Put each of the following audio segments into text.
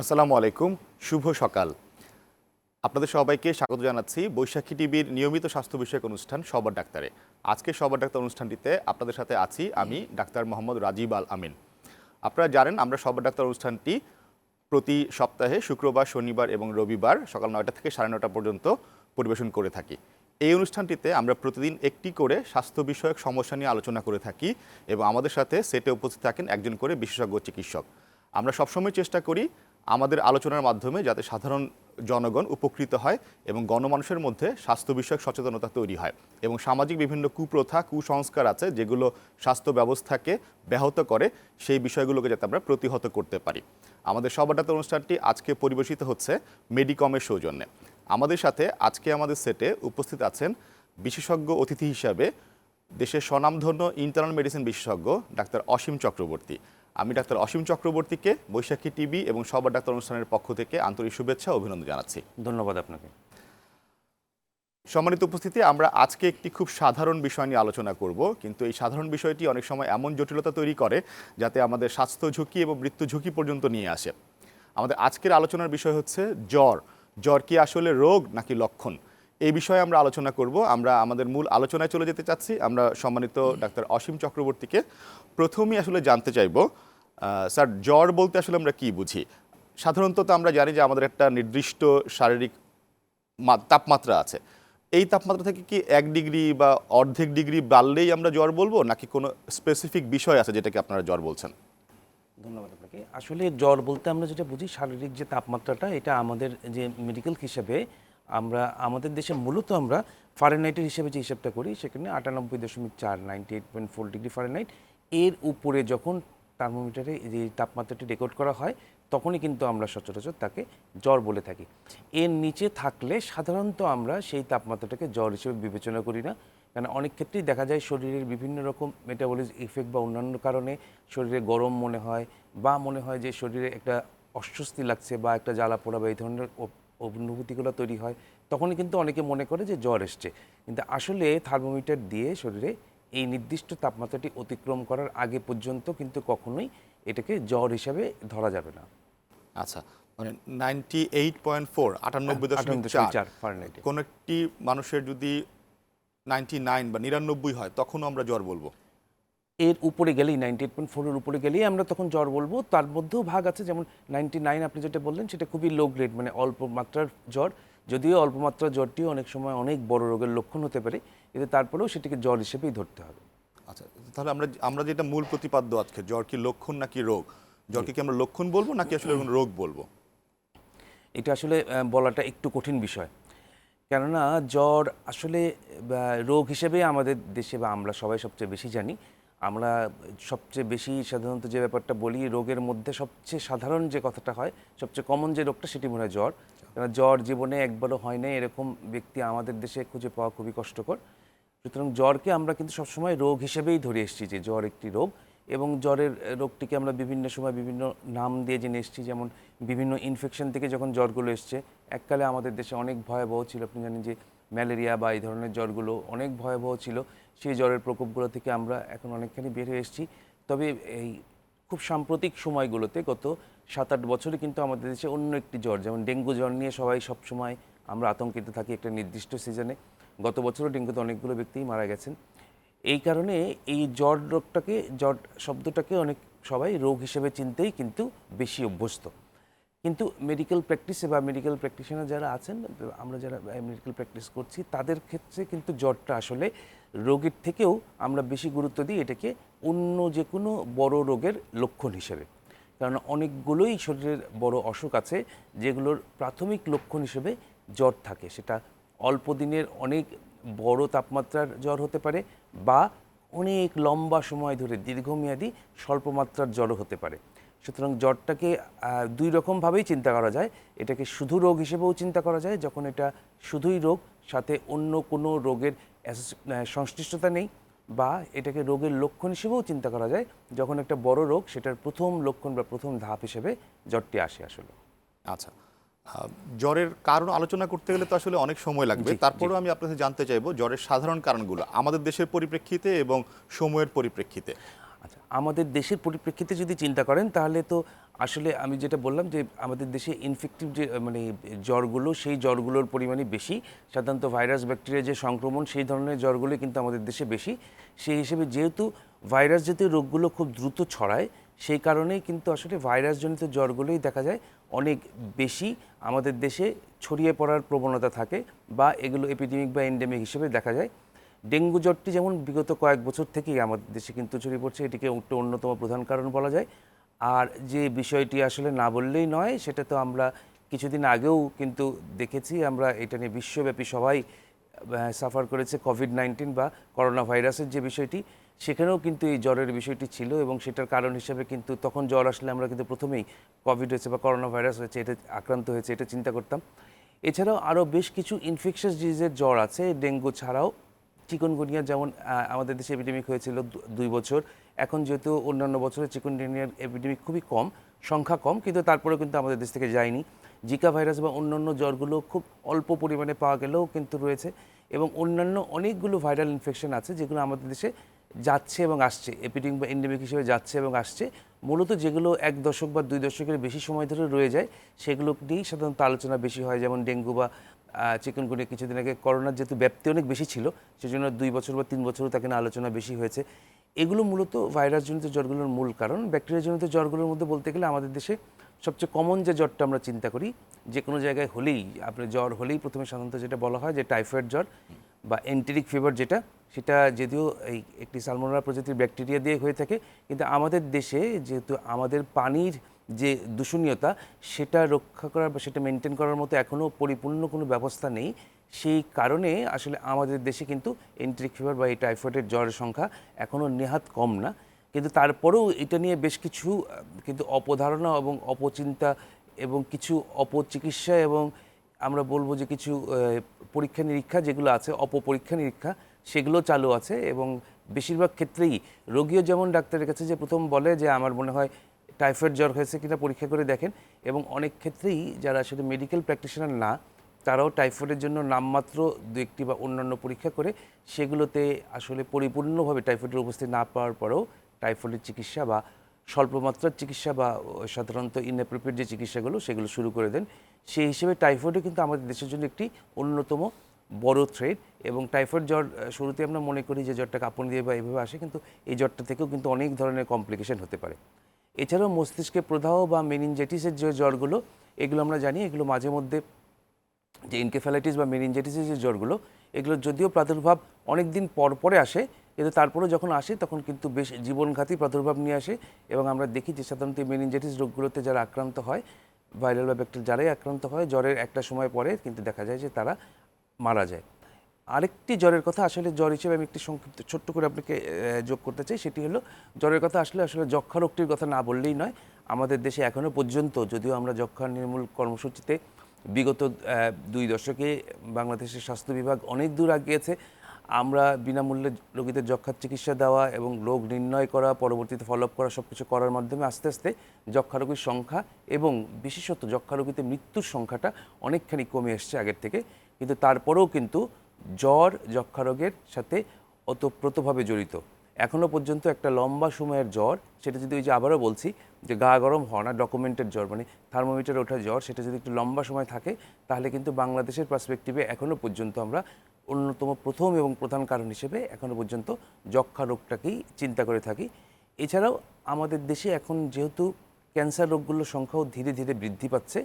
আসসালামু আলাইকুম, শুভ সকাল। আপনাদের সবাইকে স্বাগত জানাচ্ছি বৈশাখী টিভির নিয়মিত স্বাস্থ্য বিষয়ক অনুষ্ঠান সবার ডাক্তারে। আজকে সবার ডাক্তার অনুষ্ঠানটিতে আপনাদের সাথে আছি আমি ডাক্তার মোহাম্মদ রাজীব আল আমিন। আপনারা জানেন, আমরা সবার ডাক্তার অনুষ্ঠানটি প্রতি সপ্তাহে শুক্রবার, শনিবার এবং রবিবার সকাল নয়টা থেকে সাড়ে নটা পর্যন্ত পরিবেশন করে থাকি। এই অনুষ্ঠানটিতে আমরা প্রতিদিন একটি করে স্বাস্থ্য বিষয়ক সমস্যা নিয়ে আলোচনা করে থাকি এবং আমাদের সাথে সেটে উপস্থিত থাকেন একজন করে বিশেষজ্ঞ চিকিৎসক। আমরা সবসময় চেষ্টা করি আমাদের আলোচনার মাধ্যমে যাতে সাধারণ জনগণ উপকৃত হয় এবং গণমানুষের মধ্যে স্বাস্থ্য বিষয়ক সচেতনতা তৈরি হয় এবং সামাজিক বিভিন্ন কুপ্রথা, কুসংস্কার আছে যেগুলো স্বাস্থ্য ব্যবস্থাকে ব্যাহত করে, সেই বিষয়গুলোকে যাতে আমরা প্রতিহত করতে পারি। আমাদের ডাক্তার অনুষ্ঠানটি আজকে পরিবেশিত হচ্ছে মেডিকমের সৌজন্যে। আমাদের সাথে আজকে আমাদের সেটে উপস্থিত আছেন বিশেষজ্ঞ অতিথি হিসাবে দেশের স্বনামধন্য ইন্টারনাল মেডিসিন বিশেষজ্ঞ ডাক্তার অসীম চক্রবর্তী। আমি ডাক্তার অসীম চক্রবর্তীকে বৈশাখী টিভি এবং সবার ডাক্তার অনুষ্ঠানের পক্ষ থেকে আন্তরিক শুভেচ্ছা অভিনন্দন জানাচ্ছি। ধন্যবাদ আপনাকে। সম্মানিত উপস্থিতি আমরা আজকে একটি খুব সাধারণ বিষয় নিয়ে আলোচনা করব কিন্তু এই সাধারণ বিষয়টি অনেক সময় এমন জটিলতা তৈরি করে যাতে আমাদের স্বাস্থ্য ঝুঁকি এবং মৃত্যু ঝুঁকি পর্যন্ত নিয়ে আসে। আমাদের আজকের আলোচনার বিষয় হচ্ছে জ্বর। জ্বর কি আসলে রোগ নাকি লক্ষণ? এই বিষয়ে আমরা আলোচনা করব। আমরা আমাদের মূল আলোচনায় চলে যেতে চাচ্ছি। আমরা সম্মানিত ডাক্তার অসীম চক্রবর্তীকে প্রথমেই আসলে জানতে চাইব স্যার, জ্বর বলতে আসলে আমরা কি বুঝি? সাধারণত তো আমরা জানি যে আমাদের একটা নির্দিষ্ট শারীরিক তাপমাত্রা আছে। এই তাপমাত্রা থেকে কি এক ডিগ্রি বা অর্ধেক ডিগ্রি বাড়লেই আমরা জ্বর বলব, নাকি কোনো স্পেসিফিক বিষয় আছে যেটাকে আপনারা জ্বর বলছেন? ধন্যবাদ আপনাকে। আসলে জ্বর বলতে আমরা যেটা বুঝি, শারীরিক যে তাপমাত্রাটা, এটা আমাদের যে মেডিকেল হিসাবে আমরা, আমাদের দেশে মূলত আমরা ফারেনহাইটের হিসেবে যে হিসাবটা করি, সেখানে আটানব্বই দশমিক চার ninety eight point four degree Fahrenheit এর উপরে যখন থার্মোমিটারে যে তাপমাত্রাটি রেকর্ড করা হয়, তখনই কিন্তু আমরা সচরাচর তাকে জ্বর বলে থাকি। এর নিচে থাকলে সাধারণত আমরা সেই তাপমাত্রাটাকে জ্বর হিসেবে বিবেচনা করি না। কারণ অনেক ক্ষেত্রেই দেখা যায় শরীরের বিভিন্ন রকম মেটাবলিজ ইফেক্ট বা অন্যান্য কারণে শরীরে গরম মনে হয়, বা মনে হয় যে শরীরে একটা অস্বস্তি লাগছে বা একটা জ্বালা পোড়া বা এই ধরনের অনুভূতিগুলো তৈরি হয় তখনই কিন্তু অনেকে মনে করে যে জ্বর এসছে। কিন্তু আসলে থার্মোমিটার দিয়ে শরীরে এই নির্দিষ্ট তাপমাত্রাটি অতিক্রম করার আগে পর্যন্ত কিন্তু কখনোই এটাকে জ্বর হিসাবে ধরা যাবে না। আচ্ছা মানে নাইনটি এইট পয়েন্ট ফোর আটানব্বই দশমিক 98.4 চার। কোনো একটি মানুষের যদি নাইনটি নাইন বা নিরানব্বই হয় তখনও আমরা জ্বর বলব। এর উপরে গেলেই নাইনটি এইট পয়েন্ট ফোরের উপরে গেলেই আমরা তখন জ্বর বলব। তার মধ্যেও ভাগ আছে যেমন নাইনটি নাইন আপনি যেটা বললেন সেটা খুবই লো গ্রেড মানে অল্প মাত্রার জ্বর। যদিও অল্প মাত্রার জ্বরটিও অনেক সময় অনেক বড় রোগের লক্ষণ হতে পারে কিন্তু তারপরেও সেটিকে জ্বর হিসেবেই ধরতে হবে। আচ্ছা তাহলে আমরা আমরা যেটা মূল প্রতিপাদ্য আজকে জ্বর কি লক্ষণ নাকি রোগ? জ্বরকে কি আমরা লক্ষণ বলব নাকি আসলে রোগ বলব? এটা আসলে বলাটা একটু কঠিন বিষয়। কেননা জ্বর আসলে রোগ হিসেবে আমাদের দেশে বা আমরা সবাই সবচেয়ে বেশি জানি। আমরা সবচেয়ে বেশি সাধারণত যে ব্যাপারটা বলি, রোগের মধ্যে সবচেয়ে সাধারণ যে কথাটা হয়, সবচেয়ে কমন যে রোগটা সেটি মনে হয় জ্বর। কেন জ্বর জীবনে একবারও হয় না এরকম ব্যক্তি আমাদের দেশে খুঁজে পাওয়া খুবই কষ্টকর। সুতরাং জ্বরকে আমরা কিন্তু সবসময় রোগ হিসেবেই ধরে এসেছি যে জ্বর একটি রোগ এবং জ্বরের রোগটিকে আমরা বিভিন্ন সময় বিভিন্ন নাম দিয়ে জেনে এসেছি, যেমন বিভিন্ন ইনফেকশন থেকে যখন জ্বরগুলো এসছে, এককালে আমাদের দেশে অনেক ভয়াবহ ছিল। আপনি জানেন যে ম্যালেরিয়া বা এই ধরনের জ্বরগুলো অনেক ভয়াবহ ছিল। সেই জ্বরের প্রকোপগুলো থেকে আমরা এখন অনেকখানি বের হয়ে এসেছি। তবে এই খুব সাম্প্রতিক সময়গুলোতে গত সাত আট বছরে কিন্তু আমাদের দেশে অন্য একটি জ্বর, যেমন ডেঙ্গু জ্বর নিয়ে সবাই সবসময় আমরা আতঙ্কিত থাকি একটা নির্দিষ্ট সিজনে গত বছরও ডেঙ্গুতে অনেকগুলো ব্যক্তিই মারা গেছেন। এই কারণে এই জ্বর রোগটাকে, জ্বর শব্দটাকে অনেক সবাই রোগ হিসেবে চিনতেই কিন্তু বেশি অভ্যস্ত। কিন্তু মেডিকেল প্র্যাকটিসে বা মেডিকেল প্র্যাকটিশনার যারা আছেন, আমরা যারা মেডিকেল প্র্যাকটিস করছি, তাদের ক্ষেত্রে কিন্তু জ্বরটা আসলে রোগের থেকেও আমরা বেশি গুরুত্ব দিই এটাকে অন্য যে কোনো বড় রোগের লক্ষণ হিসেবে। কারণ অনেকগুলোই শরীরের বড় অসুখ আছে যেগুলোর প্রাথমিক লক্ষণ হিসেবে জ্বর থাকে। সেটা অল্প দিনের অনেক বড় তাপমাত্রার জ্বর হতে পারে বা অনেক লম্বা সময় ধরে দীর্ঘমেয়াদী স্বল্প মাত্রার জ্বরও হতে পারে। সুতরাং জ্বরটাকে দুই রকমভাবেই চিন্তা করা যায়। এটাকে শুধু রোগ হিসেবেও চিন্তা করা যায় যখন এটা শুধুই রোগ সাথে অন্য কোনো রোগের সংশ্লিষ্টতা নেই বা এটাকে রোগের লক্ষণ হিসেবেও চিন্তা করা যায় যখন একটা বড় রোগ সেটার প্রথম লক্ষণ বা প্রথম ধাপ হিসেবে জ্বরটি আসে আসলে। আচ্ছা জ্বরের কারণ আলোচনা করতে গেলে তো আসলে অনেক সময় লাগবে। তারপরেও আমি আপনার জানতে চাইব জ্বরের সাধারণ কারণগুলো আমাদের দেশের পরিপ্রেক্ষিতে এবং সময়ের পরিপ্রেক্ষিতে। আমাদের দেশের পরিপ্রেক্ষিতে যদি চিন্তা করেন, তাহলে তো আসলে আমি যেটা বললাম যে আমাদের দেশে ইনফেক্টিভ যে মানে জ্বরগুলো, সেই জ্বরগুলোর পরিমাণই বেশি। সাধারণত ভাইরাস, ব্যাকটেরিয়া যে সংক্রমণ, সেই ধরনের জ্বরগুলোই কিন্তু আমাদের দেশে বেশি। সেই হিসেবে যেহেতু ভাইরাস জাতীয় রোগগুলো খুব দ্রুত ছড়ায়, সেই কারণেই কিন্তু আসলে ভাইরাসজনিত জ্বরগুলোই দেখা যায় অনেক বেশি আমাদের দেশে ছড়িয়ে পড়ার প্রবণতা থাকে বা এগুলো এপিডেমিক বা এন্ডেমিক হিসেবে দেখা যায়। ডেঙ্গু জ্বরটি যেমন বিগত কয়েক বছর থেকেই আমাদের দেশে কিন্তু ছড়িয়ে পড়ছে, এটিকে একটা অন্যতম প্রধান কারণ বলা যায়। আর যে বিষয়টি আসলে না বললেই নয়, সেটা তো আমরা কিছুদিন আগেও কিন্তু দেখেছি, আমরা এটা নিয়ে বিশ্বব্যাপী সবাই সাফার করেছে কোভিড নাইন্টিন বা করোনা ভাইরাসের যে বিষয়টি, সেখানেও কিন্তু এই জ্বরের বিষয়টি ছিল এবং সেটার কারণ হিসেবে কিন্তু তখন জ্বর আসলে আমরা কিন্তু প্রথমেই কোভিড হয়েছে বা করোনা ভাইরাস হয়েছে, এটা আক্রান্ত হয়েছে, এটা চিন্তা করতাম। এছাড়াও আরও বেশ কিছু ইনফেকশাস ডিজিজের জ্বর আছে, ডেঙ্গু ছাড়াও। চিকনগুনিয়া যেমন আমাদের দেশে এপিডেমিক হয়েছিল দুই বছর। এখন যেহেতু অন্যান্য বছরে চিকনগুনিয়ার এপিডেমিক খুবই কম, সংখ্যা কম, কিন্তু তারপরেও কিন্তু আমাদের দেশ থেকে যায়নি। জিকা ভাইরাস বা অন্যান্য জ্বরগুলো খুব অল্প পরিমাণে পাওয়া গেলেও কিন্তু রয়েছে এবং অন্যান্য অনেকগুলো ভাইরাল ইনফেকশন আছে যেগুলো আমাদের দেশে যাচ্ছে এবং আসছে। এপিডেমিক বা এন্ডেমিক হিসেবে যাচ্ছে এবং আসছে। মূলত যেগুলো এক দশক বা দুই দশকের বেশি সময় ধরে রয়ে যায়, সেগুলো নিয়েই সাধারণত আলোচনা বেশি হয়। যেমন ডেঙ্গু বা চিকনগুনিয়া কিছুদিন আগে করোনার যেহেতু ব্যাপ্তি অনেক বেশি ছিল, সেজন্য দুই বছর বা তিন বছরও তাকে নিয়ে আলোচনা বেশি হয়েছে। এগুলো মূলত ভাইরাসজনিত জ্বরগুলোর মূল কারণ। ব্যাকটেরিয়াজনিত জ্বরগুলোর মধ্যে বলতে গেলে আমাদের দেশে সবচেয়ে কমন যে জ্বরটা আমরা চিন্তা করি, যে কোনো জায়গায় হলেই, আপনার জ্বর হলেই প্রথমে সাধারণত যেটা বলা হয় যে টাইফয়েড জ্বর। বা এন্টেরিক ফিভার যেটা, সেটা যদিও এই একটি সালমোনারা প্রজাতির ব্যাকটেরিয়া দিয়ে হয়ে থাকে, কিন্তু আমাদের দেশে যেহেতু আমাদের পানির যে দূষণীয়তা, সেটা রক্ষা করার বা সেটা মেনটেন করার মতো এখনও পরিপূর্ণ কোনো ব্যবস্থা নেই। সেই কারণে আসলে আমাদের দেশে কিন্তু এন্টেরিক ফিভার বা এই টাইফয়েডের জ্বরের সংখ্যা এখনও নেহাত কম না। কিন্তু তারপরেও এটা নিয়ে বেশ কিছু, কিন্তু অপধারণা এবং অপচিন্তা এবং কিছু অপচিকিৎসা এবং আমরা বলব যে কিছু পরীক্ষা নিরীক্ষা যেগুলো আছে, অপপরীক্ষা নিরীক্ষা, সেগুলো চালু আছে এবং বেশিরভাগ ক্ষেত্রেই রোগীও যেমন ডাক্তারের কাছে যে প্রথম বলে যে আমার মনে হয় টাইফয়েড জ্বর হয়েছে কিনা পরীক্ষা করে দেখেন এবং অনেক ক্ষেত্রেই যারা আসলে মেডিকেল প্র্যাকটিশনার না, তারাও টাইফয়েডের জন্য নামমাত্র দু একটি বা অন্যান্য পরীক্ষা করে সেগুলোতে আসলে পরিপূর্ণভাবে টাইফয়েডের উপস্থিতি না পাওয়ার পরেও টাইফয়েডের চিকিৎসা বা স্বল্পমাত্রার চিকিৎসা বা সাধারণত ইনঅ্যাপ্রোপ্রিয়েট যে চিকিৎসাগুলো সেগুলো শুরু করে দেন। সেই হিসেবে টাইফয়েডও কিন্তু আমাদের দেশের জন্য একটি অন্যতম বড় থ্রেড এবং টাইফয়েড জ্বর শুরুতে আমরা মনে করি যে জ্বরটা কাপড় দিয়ে বা এভাবে আসে, কিন্তু এই জ্বরটা থেকেও কিন্তু অনেক ধরনের কমপ্লিকেশন হতে পারে। এছাড়াও মস্তিষ্কে প্রদাহ বা মেনিনজাইটিসের যে জ্বরগুলো, এগুলো আমরা জানি, এগুলো মাঝে মধ্যে যে ইনকেফ্যালাইটিস বা মেনিনজাইটিসের যে জ্বরগুলো এগুলো যদিও প্রাদুর্ভাব অনেক দিন পর পরে আসে কিন্তু তারপরেও যখন আসে, তখন কিন্তু বেশ জীবনঘাতী প্রাদুর্ভাব নিয়ে আসে এবং আমরা দেখি যে সাধারণত মেনিনজাইটিস রোগগুলোতে যারা আক্রান্ত হয় ভাইরাল বা ব্যাকটেরিয়া যারাই আক্রান্ত হয়, জ্বরের একটা সময় পরে কিন্তু দেখা যায় যে তারা মারা যায়। আরেকটি জ্বরের কথা আসলে জ্বর হিসেবে আমি একটি সংক্ষিপ্ত ছোট্ট করে আপনাকে যোগ করতে চাই। সেটি হলো, জ্বরের কথা আসলে আসলে যক্ষা রোগটির কথা না বললেই নয়। আমাদের দেশে এখনও পর্যন্ত, যদিও আমরা যক্ষা নির্মূল কর্মসূচিতে বিগত দুই দশকে বাংলাদেশের স্বাস্থ্য বিভাগ অনেক দূর আগিয়েছে আমরা বিনামূল্যে রোগীদের যক্ষার চিকিৎসা দেওয়া এবং রোগ নির্ণয় করা, পরবর্তীতে ফলো আপ করা সব কিছু করার মাধ্যমে আস্তে আস্তে যক্ষা রোগীর সংখ্যা এবং বিশেষত যক্ষা রোগীতে মৃত্যুর সংখ্যাটা অনেকখানি কমে এসছে আগের থেকে। কিন্তু তারপরেও কিন্তু জ্বর যক্ষা রোগের সাথে ওতপ্রোতভাবে জড়িত। এখনও পর্যন্ত একটা লম্বা সময়ের জ্বর, সেটা যদি ওই যে আবারও বলছি যে গা গরম হওয়া না ডকুমেন্টেড জ্বর মানে থার্মোমিটার ওঠা জ্বর, সেটা যদি একটু লম্বা সময় থাকে, তাহলে কিন্তু বাংলাদেশের পার্সপেক্টিভে এখনও পর্যন্ত আমরা অন্যতম প্রথম এবং প্রধান কারণ হিসেবে এখনও পর্যন্ত যক্ষা রোগটাকেই চিন্তা করে থাকি। এছাড়াও আমাদের দেশে এখন যেহেতু ক্যান্সার রোগগুলোর সংখ্যাও ধীরে ধীরে বৃদ্ধি পাচ্ছে,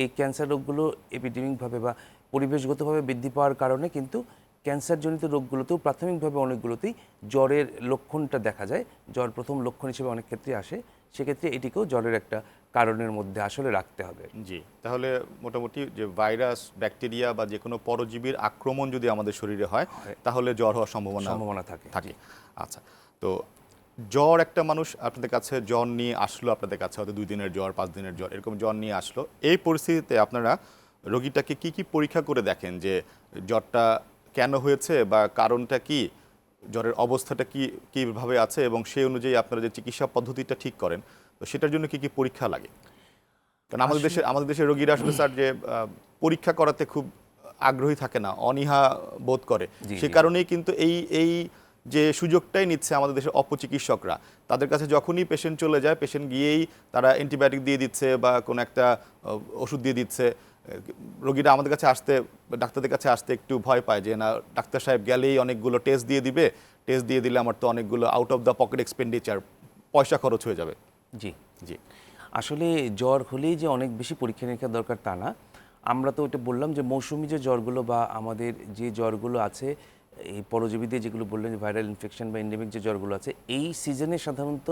এই ক্যান্সার রোগগুলো এপিডেমিকভাবে বা পরিবেশগতভাবে বৃদ্ধি পাওয়ার কারণে কিন্তু ক্যান্সারজনিত রোগগুলোতেও প্রাথমিকভাবে অনেকগুলোতেই জ্বরের লক্ষণটা দেখা যায়। জ্বর প্রথম লক্ষণ হিসেবে অনেক ক্ষেত্রে আসে, সেক্ষেত্রে এটিকেও জ্বরের একটা কারণের মধ্যে আসলে রাখতে হবে। জি তাহলে মোটামুটি যে ভাইরাস ব্যাকটেরিয়া বা যে কোনো পরজীবীর আক্রমণ যদি আমাদের শরীরে হয় তাহলে জ্বর হওয়ার সম্ভাবনা সম্ভাবনা থাকে। থাকে। আচ্ছা তো জ্বর একটা মানুষ আপনাদের কাছে জ্বর নিয়ে আসলো আপনাদের কাছে হয়তো দুই দিনের জ্বর পাঁচ দিনের জ্বর এরকম জ্বর নিয়ে আসলো। এই পরিস্থিতিতে আপনারা রোগীটাকে কি কি পরীক্ষা করে দেখেন যে জ্বরটা কেন হয়েছে বা কারণটা কি? জ্বরের অবস্থাটা কি কীভাবে আছে এবং সেই অনুযায়ী আপনারা যে চিকিৎসা পদ্ধতিটা ঠিক করেন তো সেটার জন্য কি কি পরীক্ষা লাগে? কারণ আমাদের দেশে আমাদের দেশের রোগীরা আসলে স্যার যে পরীক্ষা করাতে খুব আগ্রহী থাকে না অনীহা বোধ করে। সে কারণেই কিন্তু এই এই যে সুযোগটাই নিচ্ছে আমাদের দেশের অপচিকিৎসকরা তাদের কাছে যখনই পেশেন্ট চলে যায় পেশেন্ট গিয়েই তারা অ্যান্টিবায়োটিক দিয়ে দিচ্ছে বা কোনো একটা ওষুধ দিয়ে দিচ্ছে। রোগীরা আমাদের কাছে আসতে ডাক্তারদের কাছে আসতে একটু ভয় পায় যে না ডাক্তার সাহেব গেলেই অনেকগুলো টেস্ট দিয়ে দিবে। টেস্ট দিয়ে দিলে আমার তো অনেকগুলো out of the pocket expenditure পয়সা খরচ হয়ে যাবে। জি জি। আসলে জ্বর হলেই যে অনেক বেশি পরীক্ষা নিরীক্ষা দরকার তা না। আমরা তো ওটা বললাম যে মৌসুমি যে জ্বরগুলো বা আমাদের যে জ্বরগুলো আছে, এই পরজীবীদের যেগুলো বললেন ভাইরাল ইনফেকশন বা এন্ডেমিক যে জ্বরগুলো আছে, এই সিজনে সাধারণত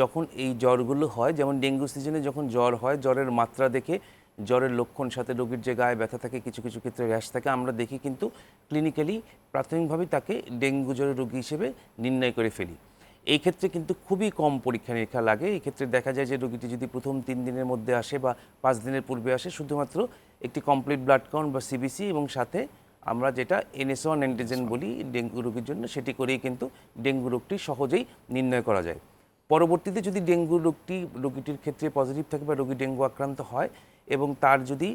যখন এই জ্বরগুলো হয়, যেমন ডেঙ্গু সিজনে যখন জ্বর হয়, জ্বরের মাত্রা দেখে জ্বরের লক্ষণ, সাথে রোগীর যে গায়ে ব্যথা থাকে, কিছু কিছু ক্ষেত্রে র্যাশ থাকে, আমরা দেখি কিন্তু ক্লিনিক্যালি প্রাথমিকভাবেই তাকে ডেঙ্গু জ্বরের রোগী হিসেবে নির্ণয় করে ফেলি। এই ক্ষেত্রে কিন্তু খুবই কম পরীক্ষা নিরীক্ষা লাগে। এই ক্ষেত্রে দেখা যায় যে রোগীটি যদি প্রথম তিন দিনের মধ্যে আসে বা পাঁচ দিনের পূর্বে আসে শুধুমাত্র একটি কমপ্লিট ব্লাড কাউন্ট বা সিবিসি এবং সাথে আমরা যেটা এনএসও অ্যান্টিজেন বলি ডেঙ্গু রোগীর জন্য সেটি করেই কিন্তু ডেঙ্গু রোগটি সহজেই নির্ণয় করা যায়। পরবর্তীতে যদি ডেঙ্গু রোগটি রোগীটির ক্ষেত্রে পজিটিভ থাকে বা রোগী ডেঙ্গু আক্রান্ত হয় এবং তার যদি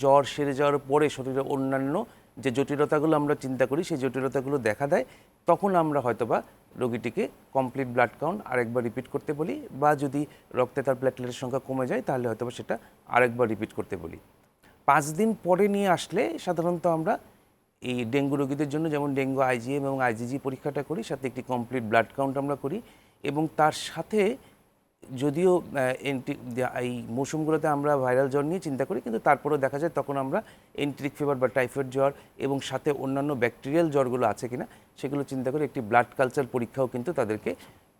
জ্বর সেরে যাওয়ার পরে শরীরে অন্যান্য যে জটিলতাগুলো আমরা চিন্তা করি সেই জটিলতাগুলো দেখা দেয় তখন আমরা হয়তোবা রোগীটিকে কমপ্লিট ব্লাড কাউন্ট আরেকবার রিপিট করতে বলি, বা যদি রক্তে তার প্ল্যাটলেটের সংখ্যা কমে যায়, তাহলে হয়তো সেটা আরেকবার রিপিট করতে বলি। পাঁচ দিন পরে নিয়ে আসলে সাধারণত আমরা এই ডেঙ্গু রোগীদের জন্য যেমন ডেঙ্গু আইজিএম এবং আইজিজি পরীক্ষাটা করি, সাথে একটি কমপ্লিট ব্লাড কাউন্ট আমরা করি এবং তার সাথে যদিও এই মৌসুমগুলোতে আমরা ভাইরাল জ্বর নিয়ে চিন্তা করি কিন্তু তারপরেও দেখা যায় তখন আমরা এন্ট্রিক ফিভার বা টাইফয়েড জ্বর এবং সাথে অন্যান্য ব্যাকটেরিয়াল জ্বরগুলো আছে কিনা সেগুলো চিন্তা করে একটি ব্লাড কালচার পরীক্ষাও কিন্তু তাদেরকে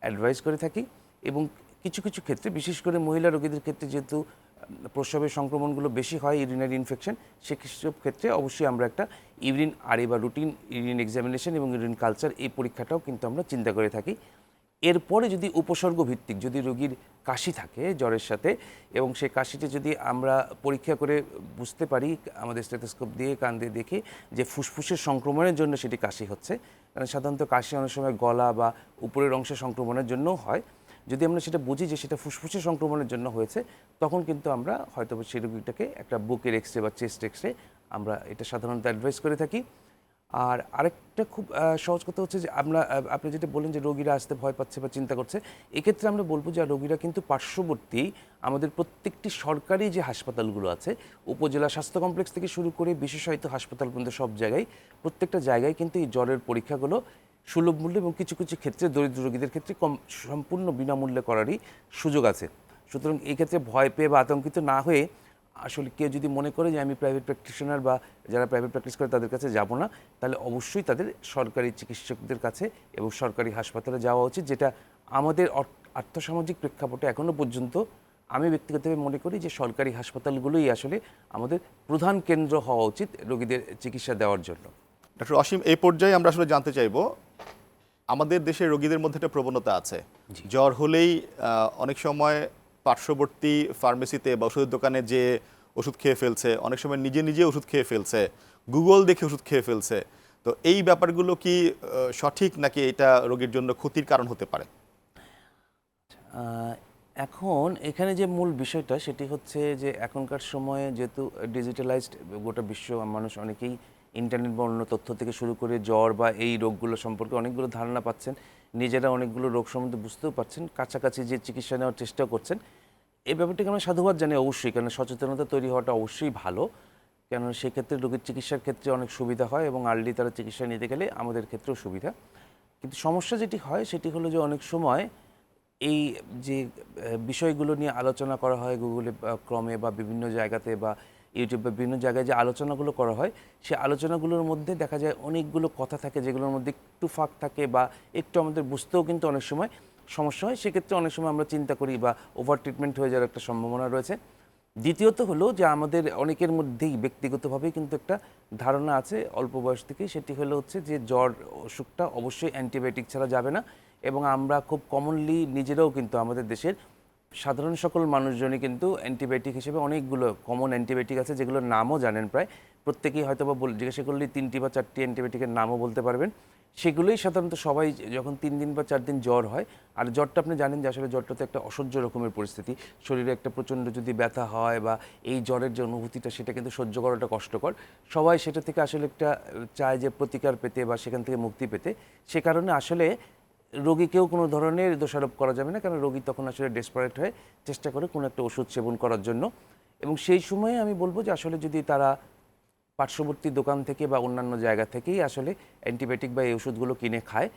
অ্যাডভাইস করে থাকি। এবং কিছু কিছু ক্ষেত্রে বিশেষ করে মহিলা রোগীদের ক্ষেত্রে যেহেতু আহ, প্রসবের সংক্রমণগুলো বেশি হয় ইউরিনারি ইনফেকশন সেসব ক্ষেত্রে অবশ্যই আমরা একটা ইউরিন আরে বা রুটিন ইউরিন এক্সামিনেশন এবং ইউরিন কালচার এই পরীক্ষাটাও কিন্তু আমরা চিন্তা করে থাকি। এরপরে যদি উপসর্গ ভিত্তিক যদি রোগীর কাশি থাকে জ্বরের সাথে এবং সেই কাশিটি যদি আমরা পরীক্ষা করে বুঝতে পারি, আমাদের স্টেথোস্কোপ দিয়ে কান দিয়ে দেখি যে ফুসফুসের সংক্রমণের জন্য সেটি কাশি হচ্ছে, কারণ সাধারণত কাশি অনেক সময় গলা বা উপরের অংশে সংক্রমণের জন্যও হয়। যদি আমরা সেটা বুঝি যে সেটা ফুসফুসের সংক্রমণের জন্য হয়েছে, তখন কিন্তু আমরা হয়তো সেই রোগীটাকে একটা বুকের এক্স রে বা চেস্ট এক্স রে আমরা এটা সাধারণত অ্যাডভাইস করে থাকি। আর আরেকটা খুব সহজ কথা হচ্ছে যে আমরা আপনি যেটা বললেন যে রোগীরা আসতে ভয় পাচ্ছে বা চিন্তা করছে, এক্ষেত্রে আমরা বলব যে রোগীরা কিন্তু পার্শ্ববর্তী আমাদের প্রত্যেকটি সরকারি যে হাসপাতালগুলো আছে, উপজেলা স্বাস্থ্য কমপ্লেক্স থেকে শুরু করে বিশেষায়িত হাসপাতাল পর্যন্ত সব জায়গায়, প্রত্যেকটা জায়গায় কিন্তু এই জ্বরের পরীক্ষাগুলো সুলভ মূল্যে এবং কিছু কিছু ক্ষেত্রে দরিদ্র রোগীদের ক্ষেত্রে কম, সম্পূর্ণ বিনামূল্যে করারই সুযোগ আছে। সুতরাং এক্ষেত্রে ভয় পেয়ে বা আতঙ্কিত না হয়ে আসলে কেউ যদি মনে করে যে আমি প্রাইভেট প্র্যাকটিশনার বা যারা প্রাইভেট প্র্যাকটিস করে তাদের কাছে যাব না তাহলে অবশ্যই তাদের সরকারি চিকিৎসকদের কাছে এবং সরকারি হাসপাতালে যাওয়া উচিত যেটা আমাদের আর্থসামাজিক প্রেক্ষাপটে এখনও পর্যন্ত আমি ব্যক্তিগতভাবে মনে করি যে সরকারি হাসপাতালগুলোই আসলে আমাদের প্রধান কেন্দ্র হওয়া উচিত রোগীদের চিকিৎসা দেওয়ার জন্য। ডক্টর অসীম এই পর্যায়ে আমরা আসলে জানতে চাইব আমাদের দেশে রোগীদের মধ্যে একটা প্রবণতা আছে। জ্বর হলেই অনেক সময় পার্শ্ববর্তী ফার্মেসিতে বা ওষুধের দোকানে যে ওষুধ খেয়ে ফেলছে, অনেক সময় নিজে নিজে ওষুধ খেয়ে ফেলছে গুগল দেখে ওষুধ খেয়ে ফেলছে, তো এই ব্যাপারগুলো কি সঠিক নাকি এটা রোগীর জন্য ক্ষতির কারণ হতে পারে? এখন এখানে যে মূল বিষয়টা সেটি হচ্ছে যে এখনকার সময়ে যেহেতু ডিজিটালাইজড গোটা বিশ্ব মানুষ অনেকেই ইন্টারনেট বা অন্য তথ্য থেকে শুরু করে জ্বর বা এই রোগগুলো সম্পর্কে অনেকগুলো ধারণা পাচ্ছেন। নিজেরা অনেকগুলো রোগ সম্বন্ধে বুঝতেও পারছেন, কাছাকাছি যে চিকিৎসা নেওয়ার চেষ্টা করছেন। এই ব্যাপারটিকে আমরা সাধুবাদ জানি অবশ্যই কারণ সচেতনতা তৈরি হওয়াটা অবশ্যই ভালো। কেন সেক্ষেত্রে রোগীর চিকিৎসার ক্ষেত্রে অনেক সুবিধা হয় এবং আর্লি তারা চিকিৎসা নিতে গেলে আমাদের ক্ষেত্রেও সুবিধা। কিন্তু সমস্যা যেটি হয়, সেটি হলো যে অনেক সময় এই যে বিষয়গুলো নিয়ে আলোচনা করা হয় গুগলে ক্রমে বা বিভিন্ন জায়গাতে বা ইউটিউবে বিভিন্ন জায়গায় যে আলোচনাগুলো করা হয়, সেই আলোচনাগুলোর মধ্যে দেখা যায় অনেকগুলো কথা থাকে যেগুলোর মধ্যে একটু ফাঁক থাকে বা একটু আমাদের বুঝতেও কিন্তু অনেক সময় সমস্যা হয়। সেক্ষেত্রে অনেক সময় আমরা চিন্তা করি বা ওভার ট্রিটমেন্ট হয়ে যাওয়ার একটা সম্ভাবনা রয়েছে। দ্বিতীয়ত হলো যে আমাদের অনেকের মধ্যেই ব্যক্তিগতভাবেই কিন্তু একটা ধারণা আছে, অল্প বয়স থেকেই। সেটি হলো হচ্ছে যে জ্বর অসুখটা অবশ্যই অ্যান্টিবায়োটিক ছাড়া যাবে না এবং আমরা খুব কমনলি নিজেরাও কিন্তু আমাদের দেশের সাধারণ সকল মানুষজনই কিন্তু অ্যান্টিবায়োটিক হিসেবে অনেকগুলো কমন অ্যান্টিবায়োটিক আছে যেগুলোর নামও জানেন প্রায়। প্রত্যেকেই হয়তো বা জিজ্ঞাসা করলে তিনটি বা চারটি অ্যান্টিবায়োটিকের নামও বলতে পারবেন। সেগুলোই সাধারণত সবাই যখন তিন দিন বা চার দিন জ্বর হয়, আর জ্বরটা আপনি জানেন যে আসলে জ্বরটা তো একটা অসহ্য রকমের পরিস্থিতি। শরীরে একটা প্রচণ্ড যদি ব্যথা হয় বা এই জ্বরের যে অনুভূতিটা, সেটা কিন্তু সহ্য করাটা কষ্টকর। সবাই সেটা থেকে আসলে একটা চায় যে প্রতিকার পেতে বা সেখান থেকে মুক্তি পেতে। সে কারণে আসলে রোগীকেও কোনো ধরনের দোষারোপ করা যাবে না, কারণ রোগী তখন আসলে ডেসপারেট হয়ে, চেষ্টা করে কোনো একটা ওষুধ সেবন করার জন্য। এবং সেই সময়ে আমি বলব যে আসলে যদি তারা পার্শ্ববর্তী দোকান থেকে বা অন্যান্য জায়গা থেকেই আসলে অ্যান্টিবায়োটিক বা এই ওষুধগুলো কিনে খায়,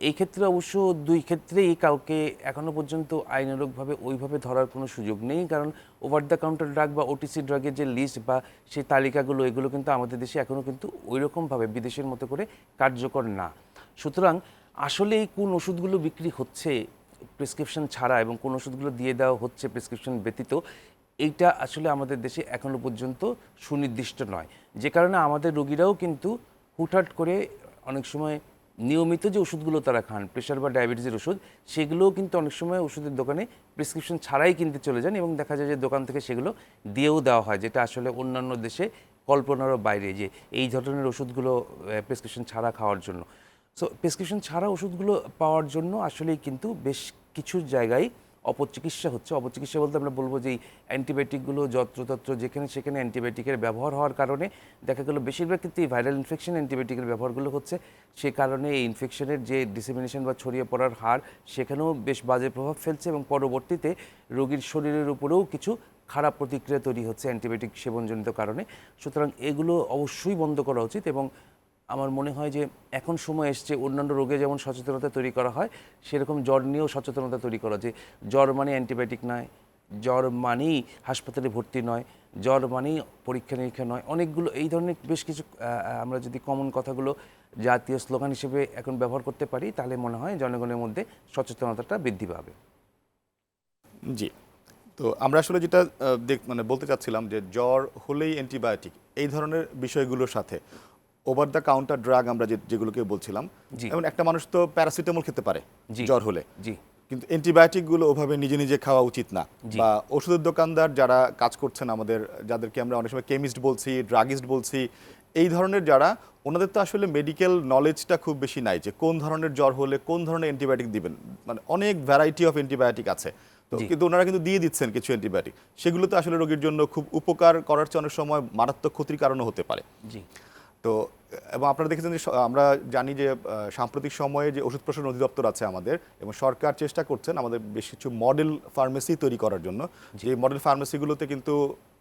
এই ক্ষেত্রে অবশ্য দুই ক্ষেত্রেই কাউকে এখনও পর্যন্ত আইনানুগভাবে ওইভাবে ধরার কোনো সুযোগ নেই, কারণ ওভার দ্য কাউন্টার ড্রাগ বা ওটিসি ড্রাগের যে লিস্ট বা সেই তালিকাগুলো, এগুলো কিন্তু আমাদের দেশে এখনও কিন্তু ওই রকমভাবে বিদেশের মতো করে কার্যকর না। সুতরাং আসলে এই কোন ওষুধগুলো বিক্রি হচ্ছে প্রেসক্রিপশন ছাড়া এবং কোন ওষুধগুলো দিয়ে দেওয়া হচ্ছে প্রেসক্রিপশন ব্যতীত, এইটা আসলে আমাদের দেশে এখনও পর্যন্ত সুনির্দিষ্ট নয়। যে কারণে আমাদের রোগীরাও কিন্তু হুটহাট করে অনেক সময় নিয়মিত যে ওষুধগুলো তারা খান, প্রেশার বা ডায়াবেটিসের ওষুধ, সেগুলোও কিন্তু অনেক সময় ওষুধের দোকানে প্রেসক্রিপশন ছাড়াই কিনতে চলে যান এবং দেখা যায় যে দোকান থেকে সেগুলো দিয়েও দেওয়া হয়, যেটা আসলে অন্যান্য দেশে কল্পনারও বাইরে যে এই ধরনের ওষুধগুলো প্রেসক্রিপশন ছাড়া খাওয়ার জন্য। সো প্রেসক্রিপশন ছাড়া ওষুধগুলো পাওয়ার জন্য আসলেই কিন্তু বেশ কিছু জায়গায় অপচিকিৎসা হচ্ছে। অপচিকিৎসা বলতে আমরা বলব যে অ্যান্টিবায়োটিকগুলো, যত্রতত্র যেখানে সেখানে অ্যান্টিবায়োটিকের ব্যবহার হওয়ার কারণে দেখা গেল বেশিরভাগ ক্ষেত্রে ভাইরাল ইনফেকশন অ্যান্টিবায়োটিকের ব্যবহারগুলো হচ্ছে। সে কারণে এই ইনফেকশনের যে ডিসেমিনেশন বা ছড়িয়ে পড়ার হার, সেখানেও বেশ বাজে প্রভাব ফেলছে এবং পরবর্তীতে রোগীর শরীরের উপরেও কিছু খারাপ প্রতিক্রিয়া তৈরি হচ্ছে অ্যান্টিবায়োটিক সেবনজনিত কারণে। সুতরাং এগুলো অবশ্যই বন্ধ করা উচিত এবং আমার মনে হয় যে এখন সময় এসছে অন্যান্য রোগে যেমন সচেতনতা তৈরি করা হয়, সেরকম জ্বর নিয়েও সচেতনতা তৈরি করা যে জ্বর মানে অ্যান্টিবায়োটিক নয়, জ্বর মানেই হাসপাতালে ভর্তি নয়, জ্বর মানেই পরীক্ষা নিরীক্ষা নয়, অনেকগুলো এই ধরনের বেশ কিছু আমরা যদি কমন কথাগুলো জাতীয় স্লোগান হিসেবে এখন ব্যবহার করতে পারি, তাহলে মনে হয় জনগণের মধ্যে সচেতনতাটা বৃদ্ধি পাবে। জি। তো আমরা আসলে যেটা মানে বলতে চাচ্ছিলাম যে জ্বর হলেই অ্যান্টিবায়োটিক, এই ধরনের বিষয়গুলোর সাথে। ওভার দ্য কাউন্টার ড্রাগ আমরা যেগুলোকে বলছিলাম। যেমন একটা মানুষ তো প্যারাসিটামল খেতে পারে জ্বর হলে। জি। কিন্তু অ্যান্টিবায়োটিকগুলো ওভাবে নিজে নিজে খাওয়া উচিত না। বা ওষুধের দোকানদার যারা কাজ করছেন আমাদের যাদেরকে আমরা অনেক সময় কেমিস্ট বলছি ড্রাগিস্ট বলছি এই ধরনের যারা ওনাদের তো আসলে মেডিকেল নলেজটা খুব বেশি নাই যে কোন ধরনের জ্বর হলে কোন ধরনের অ্যান্টিবায়োটিক দিবেন। মানে অনেক ভ্যারাইটি অফ অ্যান্টিবায়োটিক আছে। তো কিন্তু ওনারা কিন্তু দিয়ে দিচ্ছেন কিছু অ্যান্টিবায়োটিক সেগুলো তো আসলে রোগীর জন্য খুব উপকার করার চেয়ে অনেক সময় মারাত্মক ক্ষতির কারণও হতে পারে। জি। তো এবং আপনারা দেখেছেন যে আমরা জানি যে সাম্প্রতিক সময়ে যে ওষুধ প্রশাসন অধিদপ্তর আছে আমাদের এবং সরকার চেষ্টা করছেন আমাদের বেশ কিছু মডেল ফার্মেসি তৈরি করার জন্য। যে মডেল ফার্মেসিগুলোতে কিন্তু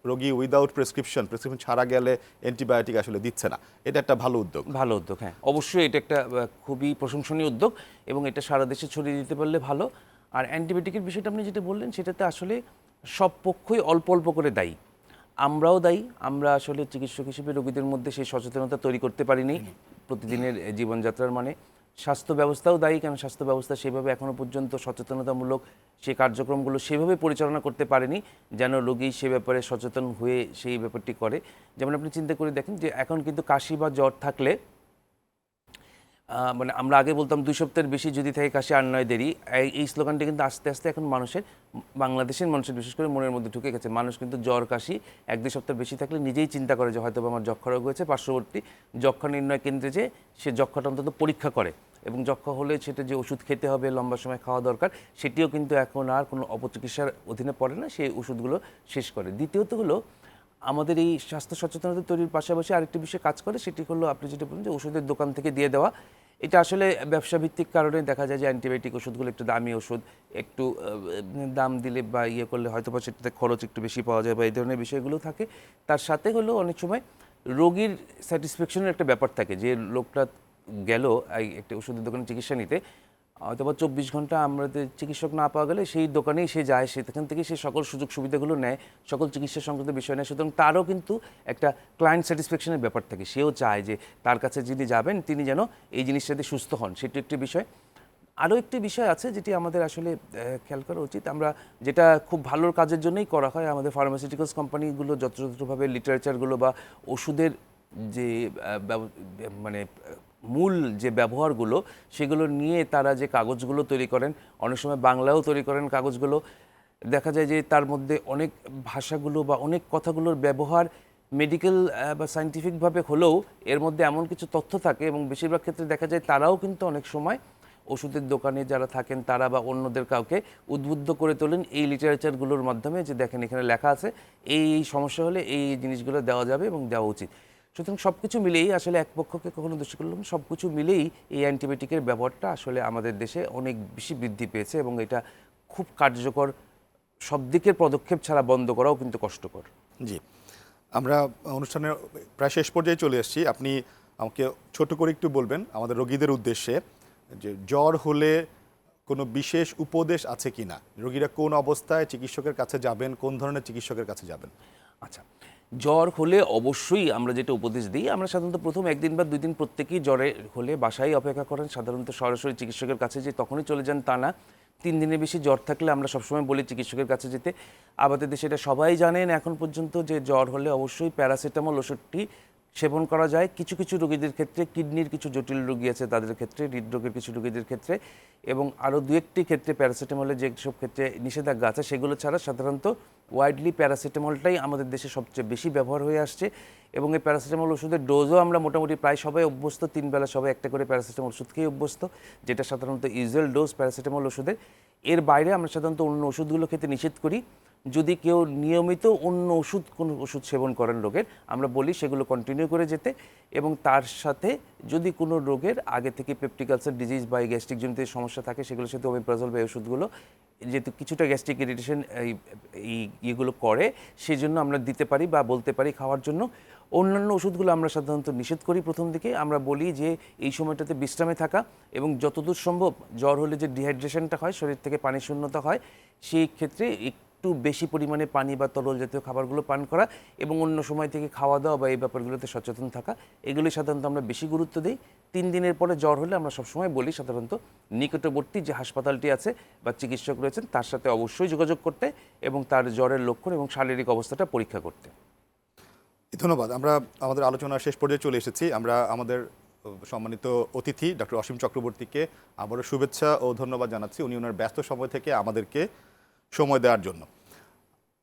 রোগী উইদাউট প্রেসক্রিপশন প্রেসক্রিপশন ছাড়া গেলে অ্যান্টিবায়োটিক আসলে দিচ্ছে না। এটা একটা ভালো উদ্যোগ। ভালো উদ্যোগ হ্যাঁ। অবশ্যই এটা একটা খুবই প্রশংসনীয় উদ্যোগ এবং এটা সারা দেশে ছড়িয়ে দিতে পারলে ভালো। আর অ্যান্টিবায়োটিকের বিষয়টা আপনি যেটা বললেন সেটাতে আসলে সব পক্ষই অল্প অল্প করে দায়ী। আমরাও দায়ী। আমরা আসলে চিকিৎসক হিসেবে রোগীদের মধ্যে সেই সচেতনতা তৈরি করতে পারিনি। প্রতিদিনের জীবনযাত্রার মানে। স্বাস্থ্য ব্যবস্থাও দায়ী কেন স্বাস্থ্য ব্যবস্থা সেভাবে এখনও পর্যন্ত সচেতনতামূলক সে কার্যক্রমগুলো সেভাবে পরিচালনা করতে পারেনি, যেন রোগী সে ব্যাপারে সচেতন হয়ে সেই ব্যাপারটি করে। যেমন আপনি চিন্তা করে দেখেন যে, এখন কিন্তু কাশি বা জ্বর থাকলে মানে আমরা আগে বলতাম দুই সপ্তাহের বেশি যদি থাকে কাশি আর নয় দেরি। এই- স্লোগানটি কিন্তু আস্তে আস্তে এখন মানুষের, বাংলাদেশের মানুষের বিশেষ করে মনের মধ্যে ঢুকে গেছে। মানুষ কিন্তু জ্বর, কাশি এক দুই সপ্তাহ বেশি থাকলে নিজেই চিন্তা করে যে হয়তো আমার যক্ষা রোগ হয়েছে। পার্শ্ববর্তী যক্ষা নির্ণয় কেন্দ্রে যে সে যক্ষাটা অন্তত পরীক্ষা করে এবং যক্ষা হলে সেটা যে ওষুধ খেতে হবে, লম্বা সময় খাওয়া দরকার, সেটিও কিন্তু এখন আর কোনো অপচিকিৎসার অধীনে পড়ে না। সেই ওষুধগুলো শেষ করে। দ্বিতীয়ত হলো আমাদের এই স্বাস্থ্য সচেতনতা তৈরির পাশাপাশি আরেকটি বিষয় কাজ করে, সেটি হলো আপনি যেটা বলুন যে ওষুধের দোকান থেকে দিয়ে দেওয়া। এটা আসলে ব্যবসা ভিত্তিক কারণে দেখা যায় যে অ্যান্টিবায়োটিক ওষুধগুলো একটু দামি ওষুধ, একটু দাম দিলে বা ইয়ে করলে হয়তো বা সেটাতে খরচ একটু বেশি পাওয়া যায় বা এই ধরনের বিষয়গুলো থাকে। তার সাথে হলো অনেক সময় রোগীর স্যাটিসফ্যাকশনের একটা ব্যাপার থাকে যে লোকটা গেল একটা ওষুধের দোকানে চিকিৎসা নিতে হয়তো বা চব্বিশ ঘণ্টা আমাদের চিকিৎসক না পাওয়া গেলে সেই দোকানেই সে যায় সেখান থেকে সে সকল সুযোগ সুবিধাগুলো নেয়, সকল চিকিৎসা সংক্রান্ত বিষয় নেয়। সুতরাং তারও কিন্তু একটা ক্লায়েন্ট স্যাটিসফ্যাকশনের ব্যাপার থাকে। সেও চায় যে তার কাছে যিনি যাবেন, তিনি যেন এই জিনিসটাতে সুস্থ হন। সেটি একটি বিষয়। আরও একটি বিষয় আছে যেটি আমাদের আসলে খেয়াল করা উচিত। আমরা যেটা খুব ভালোর কাজের জন্যই করা হয়, আমাদের ফার্মাসিউটিক্যালস কোম্পানিগুলো যথাযথভাবে লিটারেচারগুলো বা ওষুধের যে মানে মূল যে ব্যবহারগুলো, সেগুলো নিয়ে তারা যে কাগজগুলো তৈরি করেন, অনেক সময় বাংলাও তৈরি করেন কাগজগুলো। দেখা যায় যে তার মধ্যে অনেক ভাষাগুলো বা অনেক কথাগুলোর ব্যবহার মেডিকেল বা সাইন্টিফিকভাবে হলেও এর মধ্যে এমন কিছু তথ্য থাকে এবং বেশিরভাগ ক্ষেত্রে দেখা যায় তারাও কিন্তু অনেক সময় ওষুধের দোকানে যারা থাকেন তারা বা অন্যদের কাউকে উদ্বুদ্ধ করে তোলেন এই লিটারেচারগুলোর মাধ্যমে যে দেখেন এখানে লেখা আছে, এই এই সমস্যা হলে এই এই জিনিসগুলো দেওয়া যাবে এবং দেওয়া উচিত। সুতরাং সব কিছু মিলেই আসলে এক পক্ষকে কখনো দোষী করলাম সব কিছু মিলেই এই অ্যান্টিবায়োটিকের ব্যবহারটা আসলে আমাদের দেশে অনেক বেশি বৃদ্ধি পেয়েছে এবং এটা খুব কার্যকর সব দিকের পদক্ষেপ ছাড়া বন্ধ করাও কিন্তু কষ্টকর। জি। আমরা অনুষ্ঠানের প্রায় শেষ পর্যায়ে চলে এসেছি। আপনি আমাকে ছোট করে একটু বলবেন আমাদের রোগীদের উদ্দেশ্যে যে জ্বর হলে কোনো বিশেষ উপদেশ আছে কি না রোগীরা কোন অবস্থায় চিকিৎসকের কাছে যাবেন কোন ধরনের চিকিৎসকের কাছে যাবেন? আচ্ছা জ্বর হলে অবশ্যই আমরা যেটা উপদেশ দিই, আমরা সাধারণত প্রথম একদিন বা দুই দিন প্রত্যেকেই জ্বরে হলে বাসায় অপেক্ষা করেন। সাধারণত সরাসরি চিকিৎসকের কাছে যে তখনই চলে যান তা না। তিন দিনের বেশি জ্বর থাকলে আমরা সবসময় বলি চিকিৎসকের কাছে যেতে। আমাদের দেশে এটা সবাই জানেন এখন পর্যন্ত যে জ্বর হলে অবশ্যই প্যারাসিটামল ওষুধটি সেবন করা যায়। কিছু কিছু রোগীদের ক্ষেত্রে কিডনির কিছু জটিল রোগী আছে তাদের ক্ষেত্রে, হৃদরোগের কিছু রোগীদের ক্ষেত্রে এবং আরও দু একটি ক্ষেত্রে প্যারাসিটামলের যেসব ক্ষেত্রে নিষেধাজ্ঞা আছে সেগুলো ছাড়া সাধারণত ওয়াইডলি প্যারাসিটামলটাই আমাদের দেশে সবচেয়ে বেশি ব্যবহার হয়ে আসছে এবং এই প্যারাসিটামল ওষুধের ডোজও আমরা মোটামুটি প্রায় সবাই অভ্যস্ত, তিন বেলা সবাই একটা করে প্যারাসিটামল ওষুধ খেয়ে অভ্যস্ত, যেটা সাধারণত ইউজুয়াল ডোজ প্যারাসিটামল ওষুধের। এর বাইরে আমরা সাধারণত অন্য ওষুধগুলো খেতে নিষেধ করি। যদি কেউ নিয়মিত অন্য ওষুধ, কোনো ওষুধ সেবন করেন রোগের, আমরা বলি সেগুলো কন্টিনিউ করে যেতে এবং তার সাথে যদি কোনো রোগের আগে থেকে পেপটিক আলসার ডিজিজ বা গ্যাস্ট্রিক জনিত সমস্যা থাকে, সেগুলোর সাথে ওমিপ্রাজল বা ওষুধগুলো যেহেতু কিছুটা গ্যাস্ট্রিক ইরিটেশন এই ইয়েগুলো করে সেই জন্য আমরা দিতে পারি বা বলতে পারি খাওয়ার জন্য। অন্যান্য ওষুধগুলো আমরা সাধারণত নিষেধ করি প্রথম দিকে। আমরা বলি যে এই সময়টাতে বিশ্রামে থাকা এবং যতদূর সম্ভব জ্বর হলে যে ডিহাইড্রেশনটা হয়, শরীর থেকে পানি শূন্যতা হয়, সেই ক্ষেত্রে একটু বেশি পরিমাণে পানি বা তরল জাতীয় খাবারগুলো পান করা এবং অন্য সময় থেকে খাওয়া দাওয়া বা এই ব্যাপারগুলোতে সচেতন থাকা, এগুলি সাধারণত আমরা বেশি গুরুত্ব দিই। তিন দিনের পরে জ্বর হলে আমরা সবসময় বলি সাধারণত নিকটবর্তী যে হাসপাতালটি আছে বা চিকিৎসক রয়েছেন তার সাথে অবশ্যই যোগাযোগ করতে এবং তার জ্বরের লক্ষণ এবং শারীরিক অবস্থাটা পরীক্ষা করতে। ধন্যবাদ। আমরা আমাদের আলোচনার শেষ পর্যায়ে চলে এসেছি। আমরা আমাদের সম্মানিত অতিথি ডক্টর অসীম চক্রবর্তীকে আবারও শুভেচ্ছা ও ধন্যবাদ জানাচ্ছি। উনি ওনার ব্যস্ত সময় থেকে আমাদেরকে সময় দেওয়ার জন্য।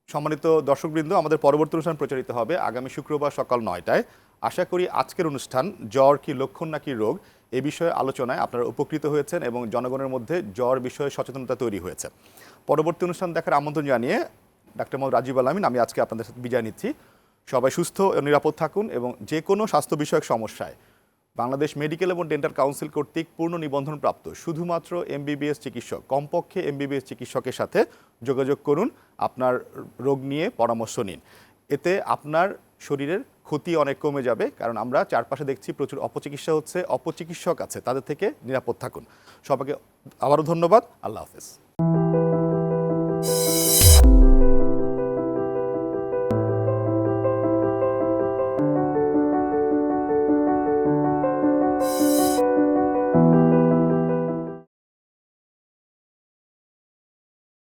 সম্মানিত দর্শকবৃন্দ, আমাদের পরবর্তী অনুষ্ঠান প্রচারিত হবে আগামী শুক্রবার সকাল নয়টায়। আশা করি আজকের অনুষ্ঠান জ্বর কি লক্ষণ নাকি রোগ, এ বিষয়ে আলোচনায় আপনারা উপকৃত হয়েছেন এবং জনগণের মধ্যে জ্বর বিষয়ে সচেতনতা তৈরি হয়েছে। পরবর্তী অনুষ্ঠান দেখার আমন্ত্রণ জানিয়ে ডাক্তার মোহাম্মদ রাজীব আলামিন আমি আজকে আপনাদের সাথে বিদায় নিচ্ছি। সবাই সুস্থ ও নিরাপদ থাকুন এবং যে কোনো স্বাস্থ্য বিষয়ক সমস্যায় বাংলাদেশ মেডিকেল এবং ডেন্টাল কাউন্সিল কর্তৃক পূর্ণ নিবন্ধন প্রাপ্ত শুধুমাত্র এমবিবিএস চিকিৎসক। কমপক্ষে এমবিবিএস চিকিৎসকের সাথে যোগাযোগ করুন, আপনার রোগ নিয়ে পরামর্শ নিন। এতে আপনার শরীরের ক্ষতি অনেক কমে যাবে, কারণ আমরা চারপাশে দেখছি প্রচুর অপচিকিৎসা হচ্ছে, অপচিকিৎসক আছে, তাদের থেকে নিরাপদ থাকুন। সবাইকে আবারও ধন্যবাদ, আল্লাহ হাফেজ।